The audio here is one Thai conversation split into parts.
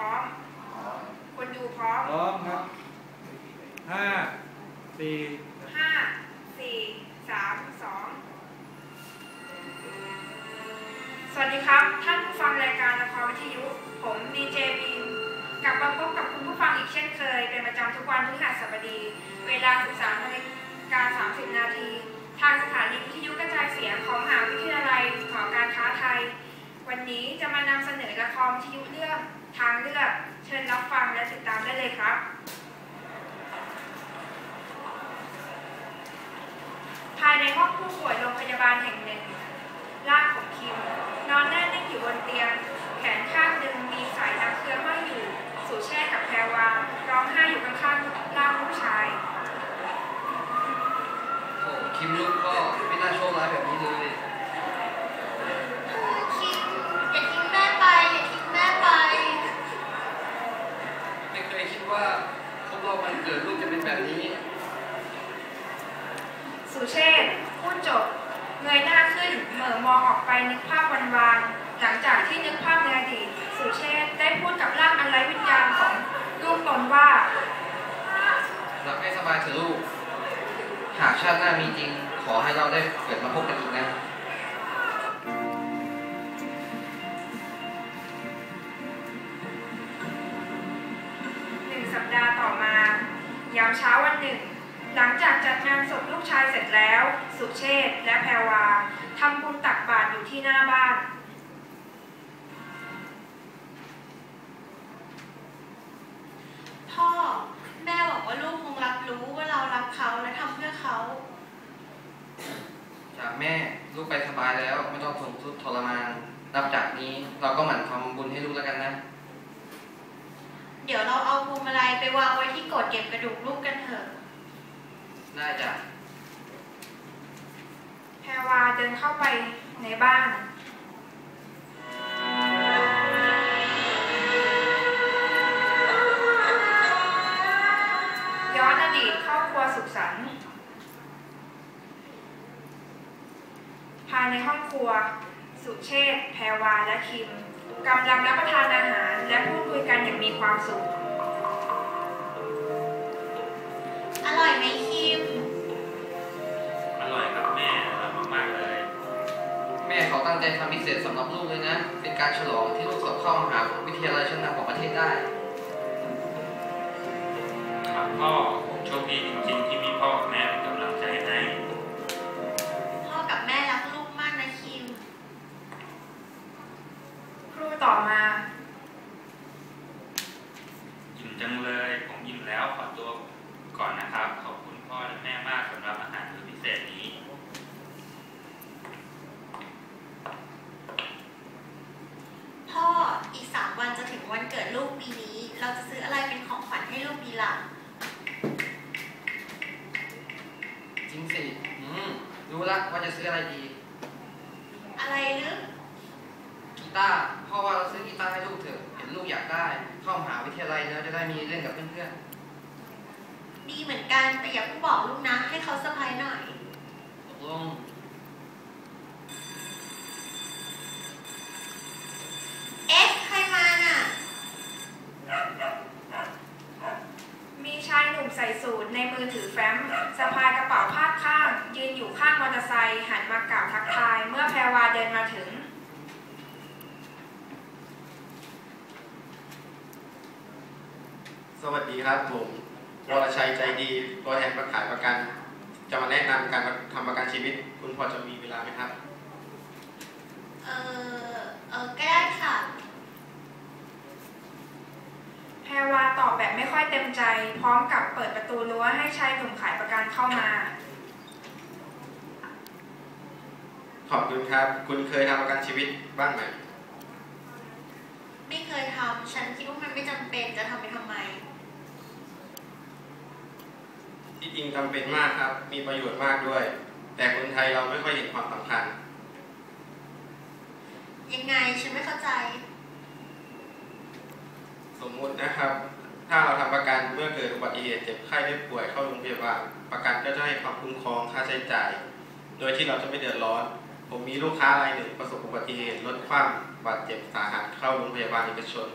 พร้อม คนดูพร้อมพร้อมครับห้าสี่ห้าสี่สามสองสวัสดีครับ ท่านผู้ฟังรายการละครวิทยุ ผมดีเจบีมกลับมาพบกับคุณผู้ฟังอีกเช่นเคย เป็นประจำทุกวันพฤหัสบดี เวลา 13นาฬิกา30 นาที ทางสถานีวิทยุกระจายเสียงของมหาวิทยาลัยหอการค้าไทย วันนี้จะมานำเสนอละครวิทยุเรื่อง ทางเลือกเชิญรับฟังและติดตามได้เลยครับ ภายในห้องผู้ป่วยโรงพยาบาลแห่งหนึ่งร่างของคิม นอนแน่นิ่งอยู่บนเตียง แขนข้างหนึ่งมีสายน้ำเกลือห้อยอยู่สุเชษฐ์กับแพรวาร้องไห้อยู่ข้างๆร่างลูกชายโอ้คิมลูกก็ไม่น่าโชคร้ายแบบนี้เลย คิมอย่าทิ้งแม่ไป อย่าทิ้งแม่ไป ไม่เคยคิดว่าครบรอบวันเกิดลูกจะเป็นแบบนี้ สุเชษฐ์พูดจบ เงยหน้าขึ้น เหม่อมองออกไปนึกภาพวันวานๆหลังจากที่นึกภาพในอดีต สุเชษฐ์ได้พูดกับร่างอันไร้วิญญาณของลูกตนว่า หลับให้สบาย เถอะลูก หากชาติหน้ามีจริง ขอให้เราได้เกิดมาพบกันอีกนะหนึ่งสัปดาห์ต่อมายามเช้าวันหนึ่ง หลังจากจัดงานศพลูกชายเสร็จแล้ว สุเชษและแพรวาทำบุญตักบาตรอยู่ที่หน้าบ้าน และทำเพื่อเขา จากแม่ลูกไปสบายแล้ว ไม่ต้องทนทุกข์ทรมานนับจากนี้เราก็หมั่นทำบุญให้ลูกแล้วกันนะ เดี๋ยวเราเอาพวงมาลัยไปวางไว้ที่โกดเก็บกระดูกลูกกันเถอะ ได้จ้ะแพรวาเดินเข้าไปในบ้าน รัว สุเชษฐ์แพรวาและคิมกำลังรับประทานอาหารและพูดคุยกันอย่างมีความสุข อร่อยไหมคิม อร่อยครับแม่อร่อยมากๆเลย แม่เขาตั้งใจทำพิเศษสำหรับลูกเลยนะ เป็นการฉลองที่ลูกสอบเข้ามหาวิทยาลัยชั้นนำของประเทศได้ ครับพ่อผมโชคดีจริงๆที่มีพ่อกับแม่เป็น ต่อมาอิ่มจังเลย ผมอิ่มแล้วขอตัวก่อนนะครับ ขอบคุณพ่อและแม่มากสำหรับอาหารมื้อพิเศษนี้ พ่ออีกสามวันจะถึงวันเกิดลูกปีนี้ เราจะซื้ออะไรเป็นของขวัญให้ลูกดีล่ะ จริงสิ อืม รู้ละว่าจะซื้ออะไรดี อะไรหรือกี ตาร์พ่อว่าเราซื้อกีตาร์ให้ลูกเถอะเห็นลูกอยากได้ เข้ามหาวิทยาลัยแล้วจะได้มีเล่นกับเพื่อนดีเหมือนกันแต่อย่าเพิ่งบอกลูกนะ ให้เขาเซอร์ไพรส์หน่อยๆตกลงเอ๊ะใครมาน่ะ มีชายหนุ่มใส่สูทในมือถือแฟ้มสะพายกระเป๋าพาดข้าง ยืนอยู่ข้างมอเตอร์ไซค์หันมากล่าวทักทาย เมื่อแพรวาเดินมาถึง สวัสดีครับผมวรชัยใจดีตัวแทนประขายประกัน จะมาแนะนำการทำประกันชีวิต คุณพอจะมีเวลาไหมครับ เออเออก็ได้ค่ะ แพรวาตอบแบบไม่ค่อยเต็มใจ พร้อมกับเปิดประตูรั้วให้ชายหนุ่มขายประกันเข้ามา ขอบคุณครับ คุณเคยทำประกันชีวิตบ้างไหม ไม่เคยทำฉันคิดว่ามันไม่จำเป็นจะทำไปทำไม ที่จริงจำเป็นมากครับ มีประโยชน์มากด้วย แต่คนไทยเราไม่ค่อยเห็นความสำคัญ ยังไงฉันไม่เข้าใจ สมมุตินะครับ ถ้าเราทำประกันเมื่อเกิดอุบัติเหตุเจ็บไข้ได้ป่วยเข้าโรงพยาบาลประกันก็จะให้ความคุ้มครองค่าใช้จ่าย โดยที่เราจะไม่เดือดร้อน ผมมีลูกค้ารายหนึ่งประสบอุบัติเหตุรถคว่ำบาดเจ็บสาหัสเข้าโรงพยาบาลเอกชน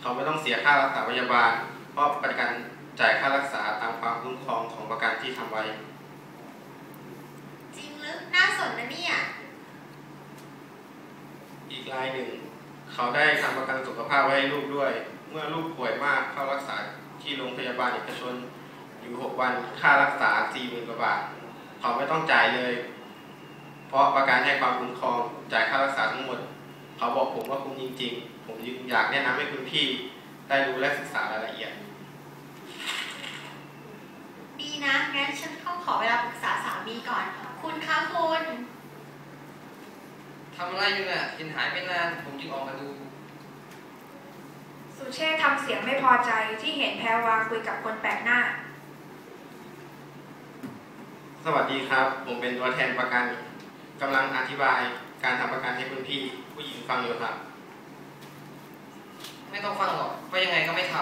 เขาไม่ต้องเสียค่ารักษาพยาบาล เพราะประกัน จ่ายค่ารักษาตามความคุ้มครองของประกันที่ทำไว้ จริงหรือน่าสนนะเนี่ย อีกรายหนึ่ง เขาได้ทำประกันสุขภาพไว้ให้ลูกด้วย เมื่อลูกป่วยมากเข้ารักษาที่โรงพยาบาลเอกชน อยู่ 6 วันค่ารักษา40,000กว่าบาท เขาไม่ต้องจ่ายเลย เพราะประกันให้ความคุ้มครองจ่ายค่ารักษาทั้งหมด เขาบอกผมว่าคุ้มจริง ๆ ผมจึงอยากแนะนำให้คุณพี่ได้รู้และศึกษารายละเอียดดีนะ งั้นฉันต้องขอเวลาปรึกษาสามีก่อน คุณคะคุณ ทำอะไรอยู่น่ะเห็นหายไปนานผมจึงออกมาดู สุเชษฐ์ทำเสียงไม่พอใจที่เห็นแพรวาคุยกับคนแปลกหน้า สวัสดีครับ ผมเป็นตัวแทนประกันกำลังอธิบายการทำประกันให้คุณพี่ ผู้หญิงฟังอยู่ครับ ไม่ต้องฟังหรอกเพราะยังไงก็ไม่ท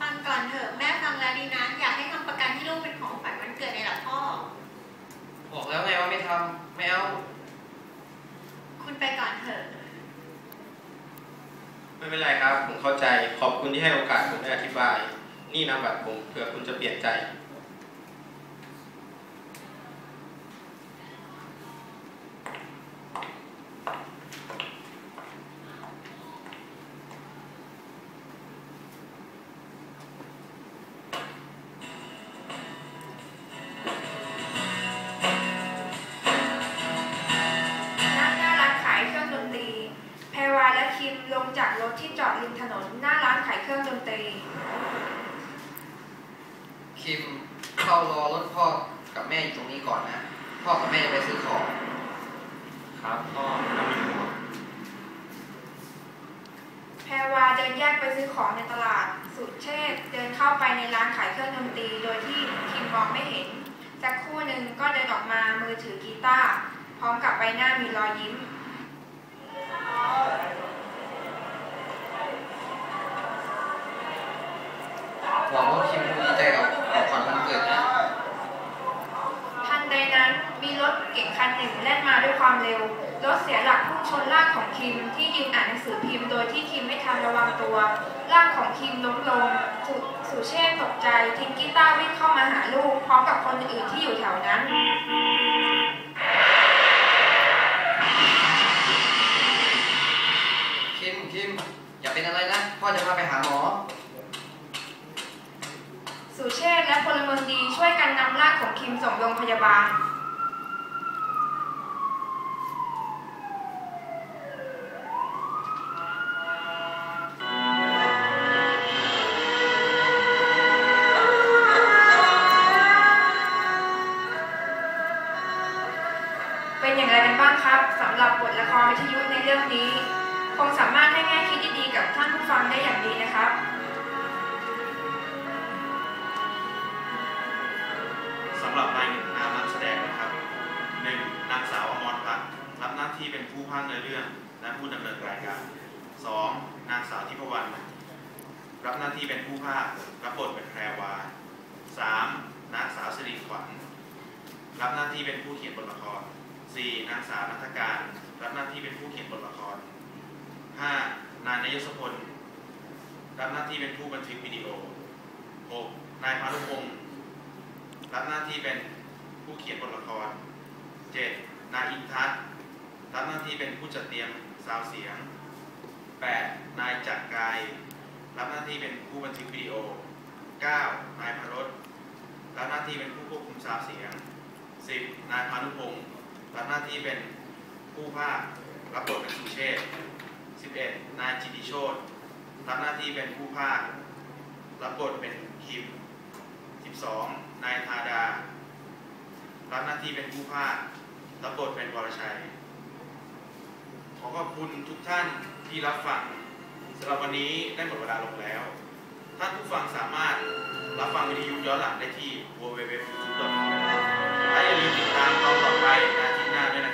ฟังก่อนเถอะแม่ฟังแล้วดีนะ อยากให้ทำประกันให้ลูกเป็นของขวัญวันเกิดในหละพ่อำบอกแล้วไงว่าไม่ทำไม่เอา คุณไปก่อนเถอะ ไม่เป็นไรครับ ผมเข้าใจ ขอบคุณที่ให้โอกาสผมได้อธิบาย นี่นามบัตรผมเผื่อคุณจะเปลี่ยนใจ นตรี คิมเข้ารอรถพ่อกับแม่อยู่ตรงนี้ก่อนนะ พ่อกับแม่จะไปซื้อของ ครับพ่อไม่ต้องเป็นห่วงแพรวาเดินแยกไปซื้อของในตลาด สุเชษฐ์เดินเข้าไปในร้านขายเครื่องดนตรีโดยที่คิมมองไม่เห็น สักครู่หนึ่งก็เดินออกมามือถือกีตาร์พร้อมกับใบหน้ามีรอยยิ้ม หวังว่าคิมคงดีใจกับของขวัญวันเกิดนะทันใดนั้นมีรถเก๋งคันหนึ่งแล่นมาด้วยความเร็ว รถเสียหลักพุ่งชนร่างของคิมที่ยืนอ่านหนังสือพิมพ์โดยที่คิมไม่ทันระวังตัวร่างของคิมล้มลงสสุเชษตกใจทิ้งกีตาร์วิ่งเข้ามาหาลูก พร้อมกับคนอื่นที่อยู่แถวนั้นคิมคิมอย่าเป็นอะไรนะพ่อจะพาไปหาหมอ สุเชษและพลเมืองดีช่วยกันนำร่างของคิมส่งโรงพยาบาล ที่เป็นผู้พากย์เนื้อเรื่องและผู้ดำเนินรายการสองนางสาวทิพวรรณรับหน้าที่เป็นผู้พากรับบทเป็นแพรวาสามนางสาวสิริขวัญ รับหน้าที่เป็นผู้เขียนบทละครสี่นางสาวนัฐการ รับหน้าที่เป็นผู้เขียนบทละครห้านายนยศพล รับหน้าที่เป็นผู้บันทึกวิดีโอหกนายพานุพงศ์รับหน้าที่เป็นผู้เขียนบทละคร 7. นายอินทัศน์ รับหน้าที่เป็นผู้จัดเตรียมซาวเสียง 8. นายจักรกาย รับหน้าที่เป็นผู้บันทึกวิดีโอ 9. นายพรสรับหน้าที่เป็นผู้ควบคุมซาวเสียง 10. นายพานุพงศ์รับหน้าที่เป็นผู้ภาครับบทเป็นสุเชษ 11. นายจิติโชตรับหน้าที่เป็นผู้ภาครับบทเป็นคิม 12. นายธาดา รับหน้าที่เป็นผู้ภาครับบทเป็นวรชัย อขอบคุณทุกท่านที่รับฟังสำหรับวันนี้ได้หมดเวลาลงแล้ว ท่านผู้ฟังสามารถรับฟังวิทยุย้อนหลังได้ที่ www.youtube.com และอย่าลืมติดตามตอนต่อไปใน